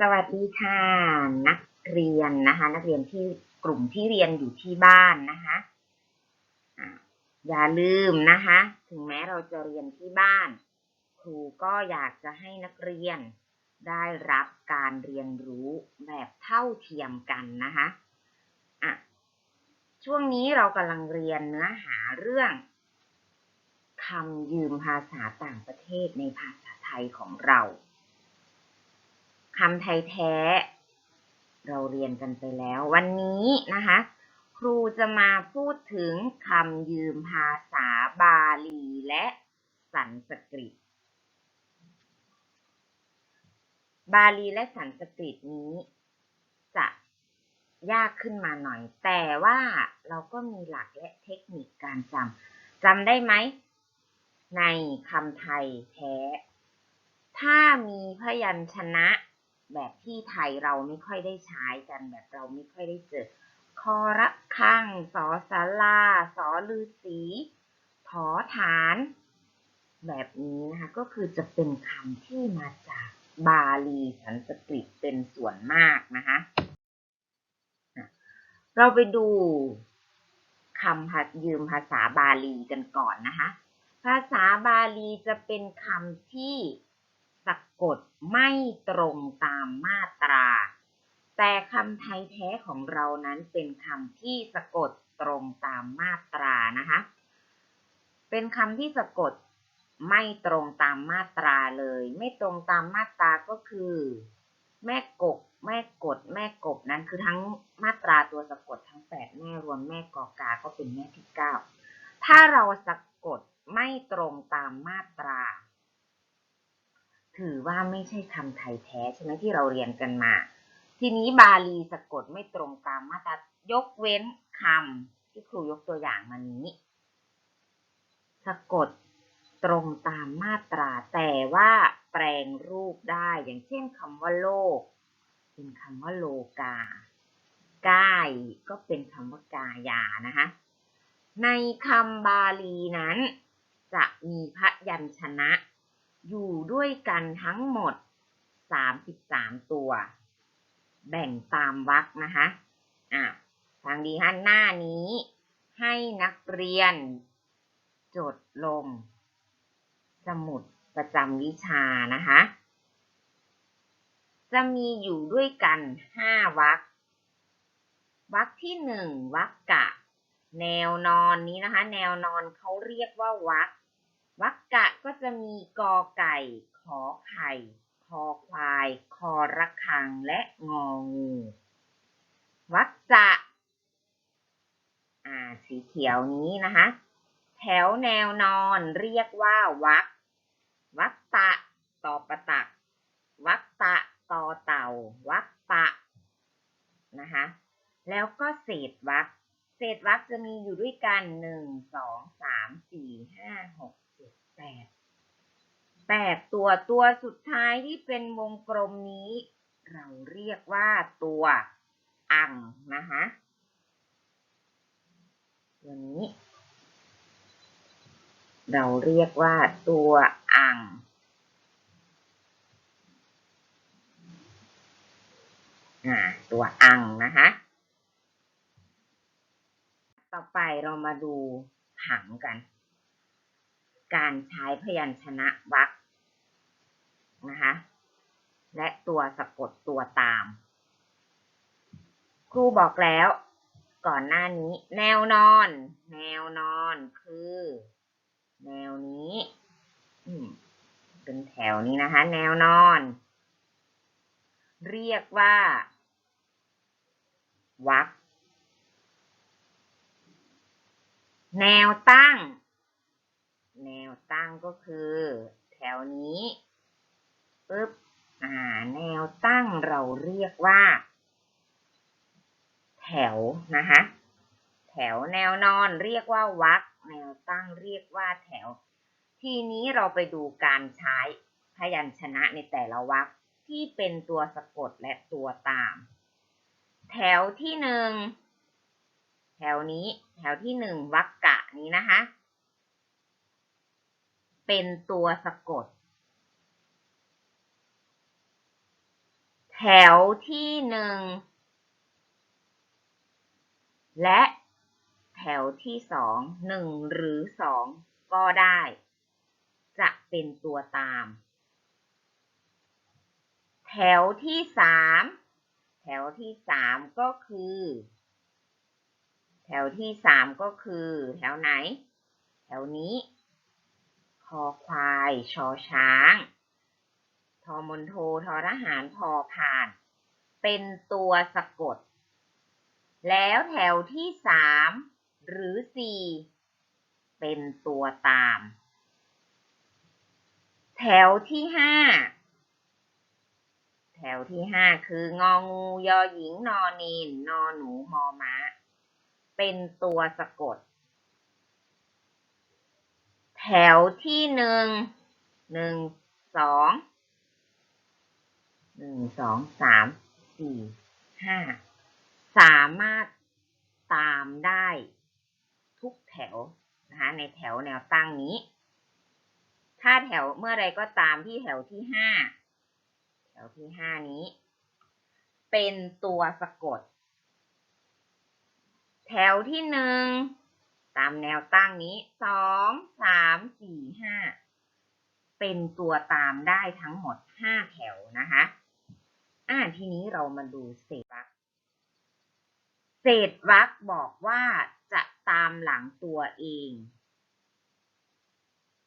สวัสดีค่ะ นักเรียนนะคะ นักเรียนที่กลุ่มที่เรียนอยู่ที่บ้านนะคะอะอย่าลืมนะคะ ถึงแม้เราจะเรียนที่บ้าน ครูก็อยากจะให้นักเรียนได้รับการเรียนรู้แบบเท่าเทียมกันนะคะอะช่วงนี้เรากำลังเรียนเนื้อหาเรื่องคำยืมภาษาต่างประเทศในภาษาไทยของเรา คำไทยแท้ เราเรียนกันไปแล้ว วันนี้นะคะ ครูจะมาพูดถึงคำยืมภาษาบาลีและสันสกฤต บาลีและสันสกฤตนี้ จะยากขึ้นมาหน่อย แต่ว่าเราก็มีหลักและเทคนิคการจำจำได้ไหม ในคำไทยแท้ ถ้ามีพยัญชนะ แบบที่ไทยเราไม่ค่อยได้ใช้กันแบบเราไม่ค่อยได้เจอคอระคังสอสาราสอลือสีถอฐาน แบบนี้นะคะก็คือจะเป็นคำที่มาจากบาลีสันสกฤตเป็นส่วนมากนะคะเราไปดูคำยืมภาษาบาลีกันก่อนนะคะ ภาษาบาลีจะเป็นคำที่ สะกดไม่ตรงตามมาตรา แต่คำไทยแท้ของเรานั้นเป็นคำที่สะกดตรงตามมาตรานะคะ เป็นคำที่สะกดไม่ตรงตามมาตราเลย ไม่ตรงตามมาตราก็คือ แม่กก แม่กด แม่กบนั้นคือทั้งมาตราตัวสะกดทั้งแปดแม่รวมแม่กอกา ก็เป็นแม่ที่เก้าถ้าเราสะกดไม่ตรงตามมาตรา ถือว่าไม่ใช่คำไทยแท้ใช่ไหมที่เราเรียนกันมา ทีนี้บาลีสะกดไม่ตรงตามมาตรายกเว้นคำที่ครูยกตัวอย่างมานี้สะกดตรงตามมาตราแต่ว่าแปลงรูปได้อย่างเช่นคำว่าโลก เป็นคำว่าโลกา กายก็เป็นคำว่ากายานะคะในคำบาลีนั้น จะมีพระยัญชนะ อยู่ด้วยกันทั้งหมด 33 ตัว แบ่งตามวรรคนะคะอะทางดีฮันหน้านี้ให้นักเรียน จดลง สมุดประจำวิชานะคะ จะมีอยู่ด้วยกัน 5วรรควรรคที่หนึ่งวรรคกะ แนวนอนนี้นะคะ แนวนอนเขาเรียกว่าวรรค วรรคกะก็จะมีกอไก่ ขอไข่ คอควาย คอระคัง และงองูวรรคจะอ่าสีเขียวนี้นะคะ แถวแนวนอนเรียกว่าวรรควรรคตะต่อประตักวรรคตะต่อเต่าวรรคตะนะคะ แล้วก็เศษวรรคเศษวรรคจะมีอยู่ด้วยกันหนึ่งสองสามสี่ห้าหก ปดแปดตัวตัวสุดท้ายที่เป็นวงกลมนี้ เราเรียกว่าตัวอังนะคะตัวนี้ เราเรียกว่าตัวอังอ่าตัวอังนะคะต่อไปเรามาดูผังกัน การใช้พยัญชนะวรรคนะคะ และตัวสะกดตัวตาม ครูบอกแล้ว ก่อนหน้านี้ แนวนอน แนวนอนคือ แนวนี้เป็นแถวนี้นะคะ แนวนอน เรียกว่าวรรคแนวตั้ง แนวตั้งก็คือ แถวนี้ปึ๊บอ่าแนวตั้งเราเรียกว่า แถวนะคะแถวแนวนอนเรียกว่าวรรคแนวตั้งเรียกว่าแถว ทีนี้เราไปดูการใช้พยัญชนะในแต่ละวรรคที่เป็นตัวสะกดและตัวตาม แถวที่หนึ่งแถวนี้ แถวที่หนึ่งวรรกะนี้นะคะ เป็นตัวสะกดแถแถวที่หนึ่งและแถวที่สองหนึ่งหรือสองก็ได้ จะเป็นตัวตาม แถวที่สามแถวที่สามก็คือ แถวที่สามก็คือ แถวไหน แถวนี้ อควายชอช้างทอมนโททอทหารพอผ่าน เป็นตัวสะกด แล้วแถวที่สามหรือสี่เป็นตัวตาม แถวที่ห้าแถวที่ห้าคืององูยอหญิงนอนีนนอหนูมอม้าเป็นตัวสะกด แถวที่หนึ่งหนึ่งสองหนึ่งสองสามสี่ห้าสามารถตามได้ทุกแถวนะคะในแถวแนวตั้งนี้ ถ้าแถวเมื่อใดก็ตามที่แถวที่ห้าแถวที่ห้านี้ เป็นตัวสะกด แถวที่หนึ่ง ตามแนวตั้งนี้สองสามสี่ห้าเป็นตัวตามได้ทั้งหมดห้าแถวนะคะอ่าทีนี้เรามาดูเศษวรรคเศษวรรคบอกว่าจะตามหลังตัวเอง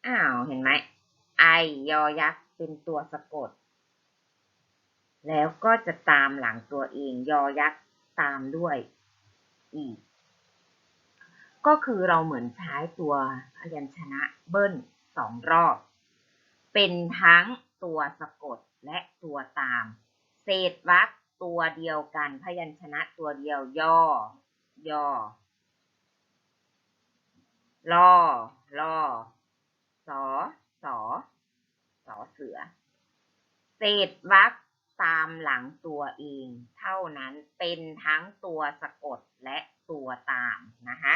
อ้าวเห็นไหมไอยอยักษ์เป็นตัวสะกด แล้วก็จะตามหลังตัวเอง ยอยักษ์ตามด้วยอีก ก็คือเราเหมือนใช้ตัวพยัญชนะเบิ้ลสองรอบ เป็นทั้งตัวสะกดและตัวตาม เศษวรรคตัวเดียวกันพยัญชนะตัวเดียวย่อ ย่อล่อล่อสอสอสอเสือ เศษวรรคตามหลังตัวเอง เท่านั้นเป็นทั้งตัวสะกดและตัวตามนะคะ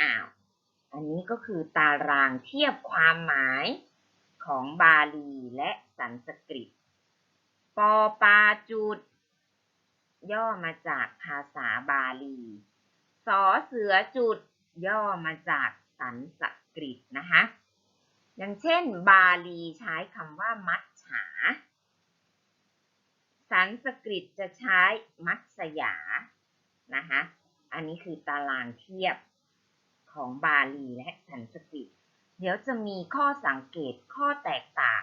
อ้าว อันนี้ก็คือตารางเทียบความหมายของบาลีและสันสกฤต ปอปาจุด ย่อมาจากภาษาบาลีสอเสือจุด ย่อมาจากสันสกฤตนะคะ อย่างเช่น บาลีใช้คำว่ามัจฉา สันสกฤตจะใช้มัตสยานะคะ อันนี้คือตารางเทียบ ของบาลีและสันสกฤต เดี๋ยวจะมีข้อสังเกตข้อแตกต่าง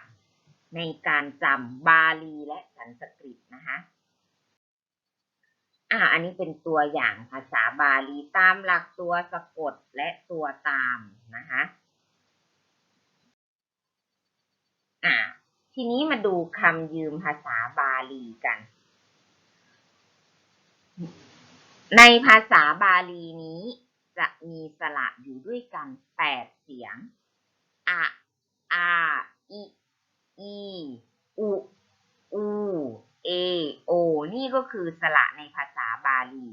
ในการจำบาลีและสันสกฤตนะคะอ่าอันนี้เป็นตัวอย่างภาษาบาลีตามหลักตัวสะกดและตัวตามนะคะอ่าทีนี้มาดูคำยืมภาษาบาลีกัน ในภาษาบาลีนี้ จะมีสระอยู่ด้วยกันแปดเสียง อะ อา อิ อี อุ อู เอ โอ นี่ก็คือสระในภาษาบาลี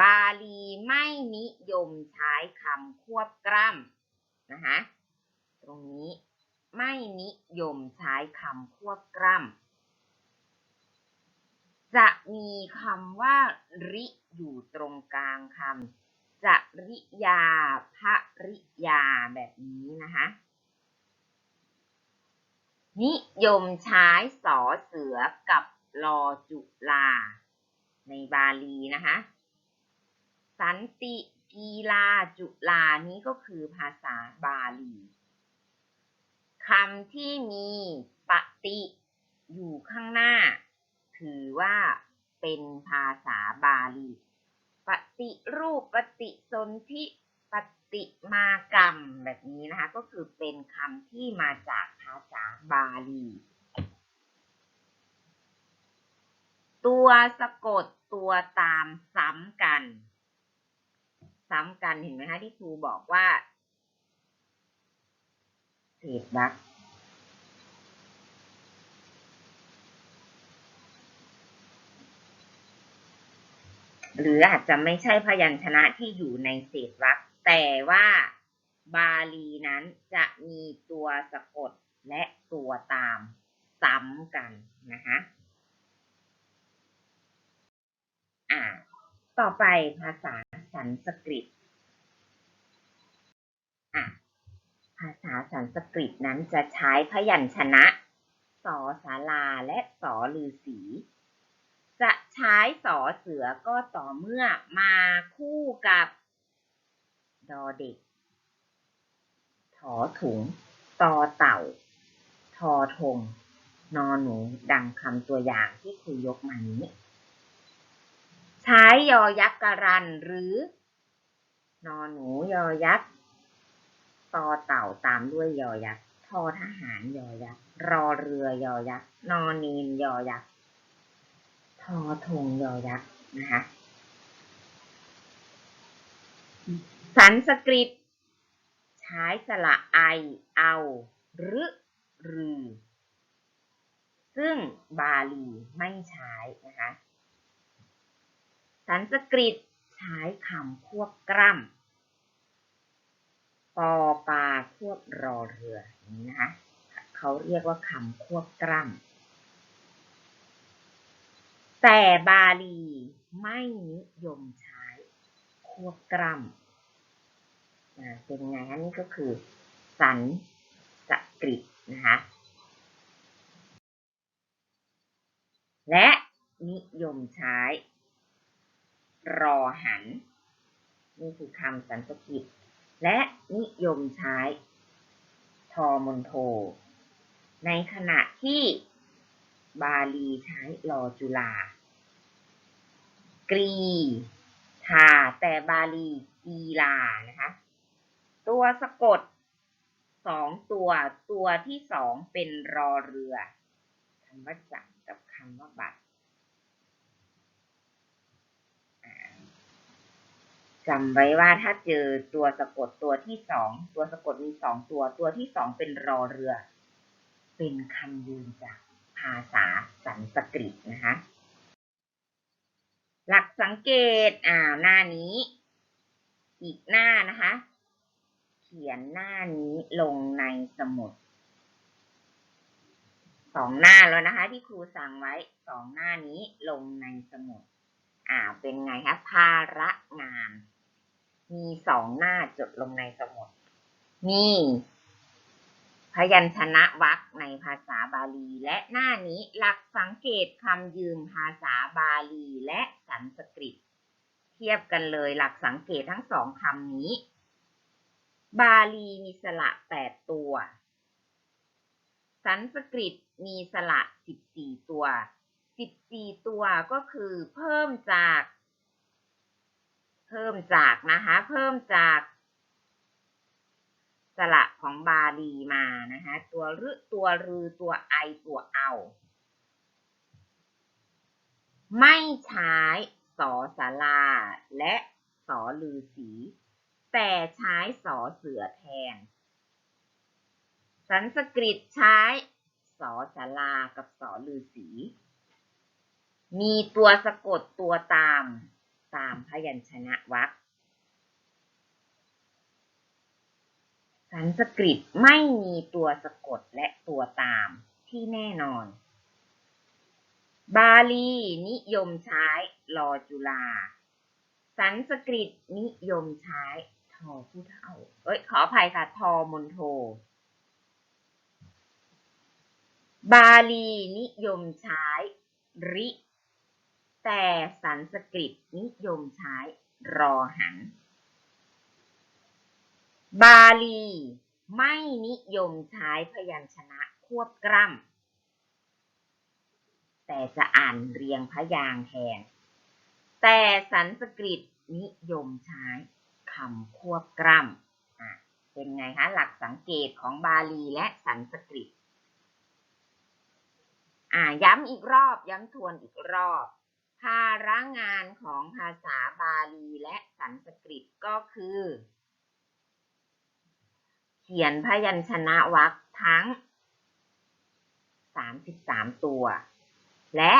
บาลีไม่นิยมใช้คำควบกล้ำนะคะตรงนี้ไม่นิยมใช้คำควบกล้ำจะมีคำว่าริอยู่ตรงกลางคำ จริยาภริยาแบบนี้นะคะ นิยมใช้สอเสือกับลอจุลา ในบาลีนะคะ สันติกีลาจุลานี้ก็คือภาษาบาลีคำที่มีปฏิอยู่ข้างหน้า ถือว่าเป็นภาษาบาลี ปฏิรูปปฏิสนธิปฏิมากรรมแบบนี้นะคะ ก็คือเป็นคำที่มาจากภาษาบาลี ตัวสะกดตัวตามซ้ำกัน ซ้ำกันเห็นไหมคะที่ครูบอกว่าเศษวร หรืออาจจะไม่ใช่พยัญชนะที่อยู่ในเศษวรรคแต่ว่าบาลีนั้นจะมีตัวสะกดและตัวตามซ้ำกันนะคะอ่าต่อไปภาษาสันสกฤตอะภาษาสันสกฤตนั้นจะใช้พยัญชนะสอสาราและสอลือสี จะใช้สอเสือก็ต่อเมื่อมาคู่กับดอเด็ก ถอถุง ตอเต่า ทอทงนอหนู ดังคำตัวอย่างที่ครูยกมานี้ ใช้ยอยักษ์กรันหรือนอหนูยอยักษ์ตอเต่าตามด้วยยอยักษ์ทอทหารยอยักษ์รอเรือยอยักษ์นอนีนยอยักษ์ ทอทงยอยักษ์นะคะสันสกฤต ใช้สระไอ เอาหรือรือ ซึ่งบาลีไม่ใช้นะคะสันสกฤตใช้คำควบกล้ำปอปาควบรอเรือนี้นะคะเขาเรียกว่าคำควบกล้ำ แต่บาลีไม่นิยมใช้ควบกล้ำอ่าเป็นไงอันนี้ก็คือ สันสกฤตนะคะและนิยมใช้ รอหัน นี่คือคำสันสกฤตและนิยมใช้ ทอมนโท ในขณะที่บาลีใช้รอจุลา กรีทาแต่บาลีกีลานะคะ ตัวสะกดสองตัวตัวที่สองเป็นรอเรือคำว่าจักกับคำว่าบัตรจำไว้ว่าถ้าเจอตัวสะกดตัวที่สองตัวสะกดมีสองตัว ตัวที่สองเป็นรอเรือ เป็นคำยืนจากภาษาสันสกฤตนะคะ หลักสังเกตอ่าหน้านี้ อีกหน้านะคะ เขียนหน้านี้ลงในสมุดสองหน้าแล้วนะคะ ที่ครูสั่งไว้สองหน้านี้ลงในสมุดอ่าเป็นไงคะภาระงาน มีสองหน้าจดลงในสมุดมีพยัญชนะวรรคในภาษาบาลี และหน้านี้หลักสังเกตคำยืมภาษาบาลีและ สันสกฤต เทียบกันเลยหลักสังเกตทั้งสองคำนี้ บาลีมีสระแปดตัว สันสกฤตมีสระสิบสี่ตัวสิบสี่ตัวก็คือเพิ่มจาก เพิ่มจากนะคะ เพิ่มจากสระของบาลีมานะคะ ตัวรึตัวรือตัวไอตัวเอา ไม่ใช้สอสาราและสอลือสี แต่ใช้สอเสือแทน สันสกฤตใช้สอสารากับสอลือสี มีตัวสะกดตัวตามตามพยัญชนะวรรคสันสกฤตไม่มีตัวสะกดและตัวตามที่แน่นอน บาลี นิยมใช้ลอจุลา สันสกฤตนิยมใช้ทอผู้เท่า เอ้ย ขออภัยค่ะ ทอมนโท บาลีนิยมใช้ริ แต่สันสกฤตนิยมใช้รอหัน บาลี ไม่นิยมใช้พยัญชนะควบกล้ำ แต่จะอ่านเรียงพยางค์แทน แต่สันสกฤตนิยมใช้คำควบกล้ำเป็นไงคะหลักสังเกตของบาลีและสันสกฤตย้ำอีกรอบ ย้ำทวนอีกรอบ ภาระงานของภาษาบาลีและสันสกฤตก็คือ เขียนพยัญชนะวรรคทั้ง 33 ตัว และ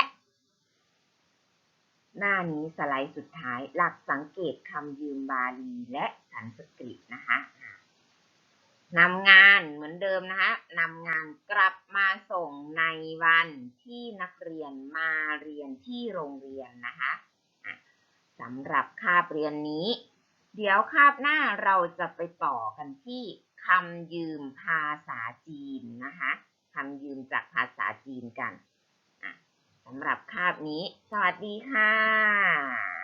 หน้านี้สไลด์สุดท้ายหลักสังเกตคำยืมบาลีและสันสกฤตนะคะนำงานเหมือนเดิมนะคะนำงานกลับมาส่งในวันที่นักเรียนมาเรียนที่โรงเรียนนะคะสำหรับคาบเรียนนี้ เดี๋ยวคาบหน้าเราจะไปต่อกันที่คำยืมภาษาจีนนะคะคำยืมจากภาษาจีนกัน สำหรับคาบนี้ สวัสดีค่ะ